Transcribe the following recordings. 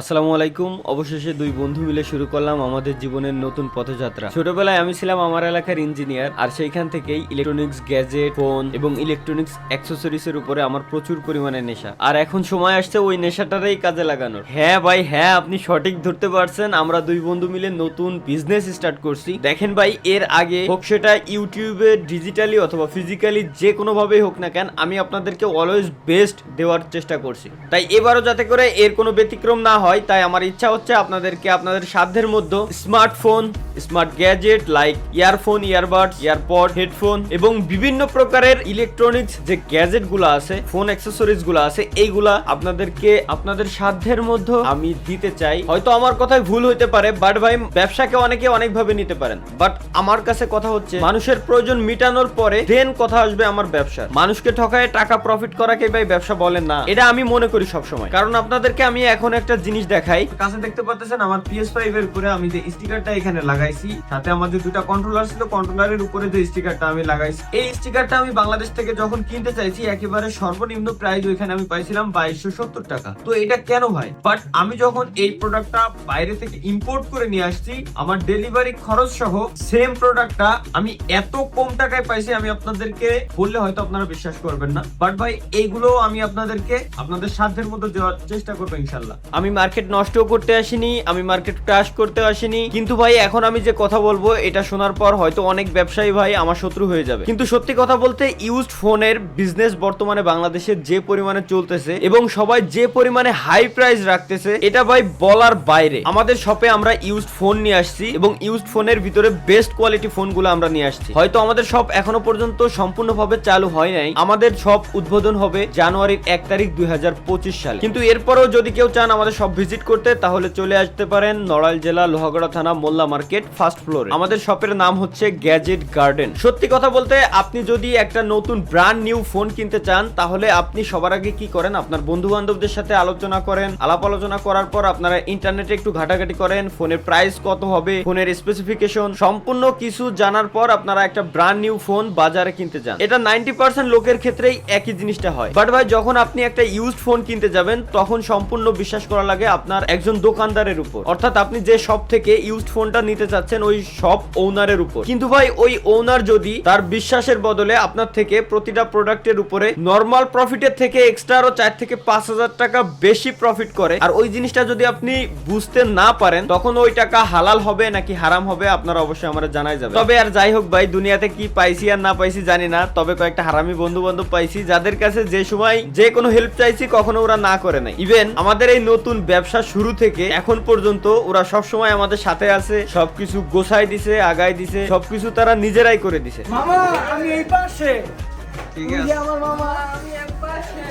আসসালামু আলাইকুম। অবশেষে দুই বন্ধু মিলে শুরু করলাম আমাদের জীবনের নতুন পথযাত্রা। ছোটবেলায় আমি ছিলাম আমার এলাকার ইঞ্জিনিয়ার, আর সেইখান থেকেই ইলেকট্রনিক্স গ্যাজেট ফোন এবং ইলেকট্রনিক্স অ্যাক্সেসরিজ এর উপরে আমার প্রচুর পরিমাণে নেশা। আর এখন সময় আসছে ওই নেশাটারই কাজে লাগানোর। হ্যাঁ ভাই হ্যাঁ আপনি সঠিক ধরতে পারছেন। আমরা দুই বন্ধু মিলে নতুন বিজনেস স্টার্ট করছি। দেখেন ভাই, এর আগে হোক সেটা ইউটিউবে ডিজিটালি অথবা ফিজিক্যালি যে কোনো ভাবেই হোক না কেন, আমি আপনাদেরকে অলওয়েজ বেস্ট দেওয়ার চেষ্টা করছি। তাই এবারও যাতে করে এর কোনো ব্যতিক্রম না হয়, তাই আমার ইচ্ছা হচ্ছে আপনাদেরকে আপনাদের সাধ্যের মধ্যে smartphone smart gadget like earphone earbuds earpod headphone এবং বিভিন্ন প্রকারের ইলেকট্রনিক্স যে গ্যাজেটগুলো আছে ফোন অ্যাক্সেসরিজগুলো আছে, এইগুলা আপনাদেরকে আপনাদের সাধ্যের মধ্যে আমি দিতে চাই। হয়তো আমার কথায় ভুল হইতে পারে বাট ভাই, ব্যবসাকে অনেকে অনেকভাবে নিতে পারেন। বাট আমার কাছে কথা হচ্ছে, মানুষের প্রয়োজন মিটানোর পরে দেন কথা আসবে আমার ব্যবসা মানুষকে ঠকায় টাকা প্রফিট করাকে ভাই ব্যবসা বলেন না। এটা আমি মনে করি সবসময়। কারণ আপনাদেরকে আমি এখন একটা জিনিস দেখাই। কাছে দেখতে পাচ্ছেন আমার PS5 এর উপরে আমি যে স্টিকারটা এখানে লাগাইছি সাথে আমার যে দুটা কন্ট্রোলার ছিল কন্ট্রোলারের উপরে যে স্টিকারটা আমি লাগাইছি। এই স্টিকারটা আমি বাংলাদেশ থেকে যখন কিনতে চাইছি, একেবারে সর্বনিম্ন প্রাইস ওইখানে আমি পাইছিলাম বাইশশো সত্তর টাকা। তো এটা কেন ভাই বাট আমি যখন এই প্রোডাক্টটা বাইরে থেকে ইম্পোর্ট করে নিয়ে আসছি, আমার ডেলিভারি খরচ সহ সেম প্রোডাক্টটা আমি এত কম টাকায় পাইছি, আমি আপনাদেরকে বললে হয়তো আপনারা বিশ্বাস করবেন না। বাট ভাই এইগুলো আমি আপনাদেরকে, আপনাদের সাধ্যের মধ্যে দেওয়ার চেষ্টা করব ইনশাল্লাহ। আমি মার্কেট নষ্ট করতে আসিনি, আমি মার্কেট ক্রাশ করতে আসিনি। কিন্তু ভাই, এখন আমি যে কথা বলব, এটা শোনার পর হয়তো অনেক ব্যবসায়ী ভাই আমার শত্রু হয়ে যাবে। কিন্তু সত্যি কথা বলতে ইউজড ফোনের বিজনেস বর্তমানে বাংলাদেশে যে পরিমাণে চলতেছে এবং সবাই যে পরিমাণে হাই প্রাইস রাখতেছে, এটা ভাই বলার বাইরে। আমাদের শপে আমরা ইউজড ফোন নিয়ে আসছি এবং ইউজড ফোনের ভিতরে বেস্ট কোয়ালিটি ফোনগুলো আমরা নিয়ে আসছি। হয়তো আমাদের শপ এখনও পর্যন্ত সম্পূর্ণভাবে চালু হয় নাই। আমাদের শপ উদ্বোধন হবে জানুয়ারির এক তারিখ দুই সালে। কিন্তু এরপরেও যদি কেউ চান আমাদের শপ ভিজিট করতে তাহলে চলে আসতে পারেন নড়াইল জেলা লোহাগড়া থানা মোল্লা মার্কেট ফার্স্ট ফ্লোরে। আমাদের শপের নাম হচ্ছে গ্যাজেট গার্ডেন। সত্যি কথা বলতে, আপনি যদি একটা নতুন ব্র্যান্ড নিউ ফোন কিনতে চান, তাহলে আপনি সবার আগে কি করেন? আপনার বন্ধু বান্ধবদের সাথে আলোচনা করেন। আলাপ আলোচনা করার পর আপনারা ইন্টারনেটে একটু ঘাটাঘাটি করেন ফোনের প্রাইস কত হবে ফোনের স্পেসিফিকেশন সম্পূর্ণ কিছু জানার পর আপনারা একটা ব্র্যান্ড নিউ ফোন বাজারে কিনতে যান। এটা নাইনটি পার্সেন্ট লোকের ক্ষেত্রেই একই জিনিসটা হয়। বাট ভাই, যখন আপনি একটা ইউজড ফোন কিনতে যাবেন, তখন সম্পূর্ণ বিশ্বাস করা লাগে আপনার একজন দোকানদারের উপর। অর্থাৎ আপনি যে শপ থেকে ইউজড ফোনটা নিতে চাচ্ছেন, ওই শপ ওনারের উপর। কিন্তু ভাই, ওই ওনার যদি তার বিশ্বাসের বদলে আপনার থেকে প্রতিটা প্রোডাক্টের উপরে নর্মাল প্রফিটের থেকে এক্সট্রা আরও চার থেকে পাঁচ হাজার টাকা বেশি প্রফিট করে, আর ওই জিনিসটা যদি আপনি বুঝতে না পারেন, তখন ওই টাকা হালাল হবে নাকি হারাম হবে আপনারা অবশ্যই আমার জানাই যাবে তবে আর যাই হোক ভাই, দুনিয়াতে কি পাইছি আর না পাইছি জানি না, তবে কয়েকটা হারামি বন্ধু বান্ধব পাইছি, যাদের কাছে যে সময় যে কোনো হেল্প চাইছি, কখনো ওরা না করে নাই। ইভেন আমাদের এই নতুন ব্যবসা শুরু থেকে এখন পর্যন্ত ওরা সব সময় আমাদের সাথে আছে সবকিছু গোছাই দিছে আগাই দিছে সবকিছু তারা নিজেরাই করে দিছে। মামা আমি এই পাশে। ঠিক আছে। আমার মামা আমি এক পাশে।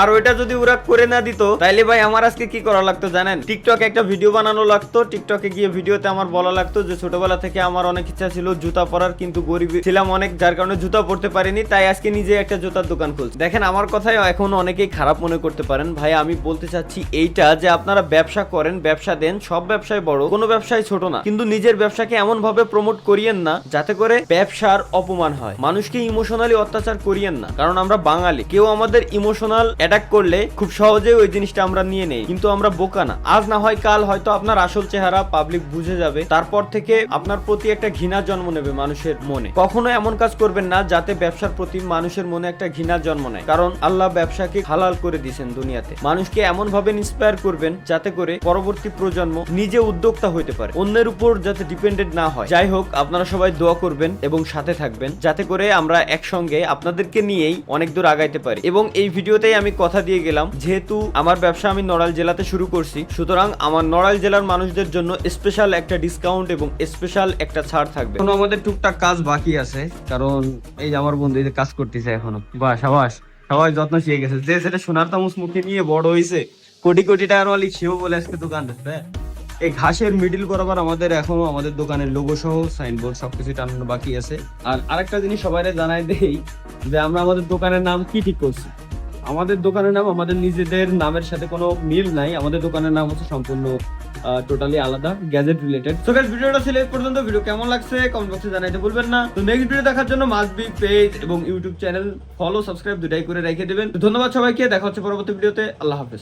আর ওইটা যদি ওরা করে না দিত, তাইলে ভাই আমার আজকে কি করা লাগতো জানেন? টিকটকে একটা ভিডিও বানানো লাগতো। টিকটকে গিয়ে ভিডিওতে আমার বলা লাগতো যে, ছোটবেলা থেকে আমার অনেক ইচ্ছা ছিল জুতা পরার, কিন্তু গরিব ছিলাম অনেক, যার কারণে জুতা পরতে পারিনি, তাই আজকে নিজে একটা জুতার দোকান খুলছি। দেখেন, আমার কথাই এখন অনেকেই খারাপ মনে করতে পারেন। ভাই, আমি বলতে চাচ্ছি এইটা যে, আপনারা ব্যবসা করেন, ব্যবসা দেন, সব ব্যবসায় বড়, কোনো ব্যবসায় ছোট না। কিন্তু নিজের ব্যবসাকে এমন ভাবে প্রমোট করিয়েন না, যাতে করে ব্যবসার অপমান হয়। মানুষকে ইমোশনালি অত্যাচার করিয়েন না, কারণ আমরা বাঙালি। কেউ আমাদের ইমোশনাল অ্যাটাক করলে খুব সহজে ওই জিনিসটা আমরা নিয়ে নেই। কিন্তু আমরা বোকা না। আজ না হয় কাল হয়তো আপনার আসল চেহারা পাবলিক বুঝে যাবে। তারপর থেকে আপনার প্রতি একটা ঘৃণা জন্ম নেবে মানুষের মনে। কখনো এমন কাজ করবেন না যাতে ব্যবসার প্রতি মানুষের মনে একটা ঘৃণা জন্ম নেয়। কারণ আল্লাহ ব্যবসাকে হালাল করে দিয়েছেন দুনিয়াতে। মানুষকে এমন ভাবে ইন্সপায়ার করবেন যাতে করে পরবর্তী প্রজন্ম নিজে উদ্যোক্তা হইতে পারে। অন্যের উপর যাতে ডিপেন্ডেন্ট না হয়। যাই হোক, আপনারা সবাই দোয়া করবেন এবং সাথে থাকবেন। যাতে করে আমরা একসঙ্গে আপনাদেরকে নিয়েই অনেক দূর আগাইতে পারি। এবং এই ভিডিওতেই আমি কথা দিয়ে গেলাম। যেহেতু আমার ব্যবসা আমি নড়াইল জেলাতে শুরু করছি, সুতরাং আমার নড়াইল জেলার মানুষদের জন্য স্পেশাল একটা ডিসকাউন্ট এবং স্পেশাল একটা ছাড় থাকবে। এখনও আমাদের টুকটাক কাজ বাকি আছে, কারণ এই যে আমার বন্ধু কাজ করতেছে এখনও। বাস আবাস সবাই যত্ন শিখে গেছে। যে সেটা সোনার তামুস মুখে নিয়ে বড় হয়েছে কোটি কোটি টাকার মালিক সেও বলে আজকে দোকান এই ঘাসের মিডিল বরাবর আমাদের এখনও আমাদের দোকানের লোগো সহ সাইনবোর্ড সবকিছু টানানো বাকি আছে। আর আরেকটা জিনিস সবাই জানাই দেই যে আমরা আমাদের দোকানের নাম কি ঠিক করছি? আমাদের দোকানের নাম, আমাদের নিজেদের নামের সাথে কোনো মিল নাই। আমাদের দোকানের নাম হচ্ছে সম্পূর্ণ টোটালি আলাদা গ্যাজেট রিলেটেড তো গাইস ভিডিওটা ছিল পর্যন্ত। ভিডিও কেমন লাগছে কমেন্ট বক্সে জানাইতে ভুলবেন না। তো নেক্সট ভিডিও দেখার জন্য মাস্ট বি পেজ এবং ইউটিউব চ্যানেল ফলো সাবস্ক্রাইব দুটাই করে রেখে দেবেন। ধন্যবাদ সবাইকে। দেখা হচ্ছে পরবর্তী ভিডিওতে আল্লাহ হাফেজ।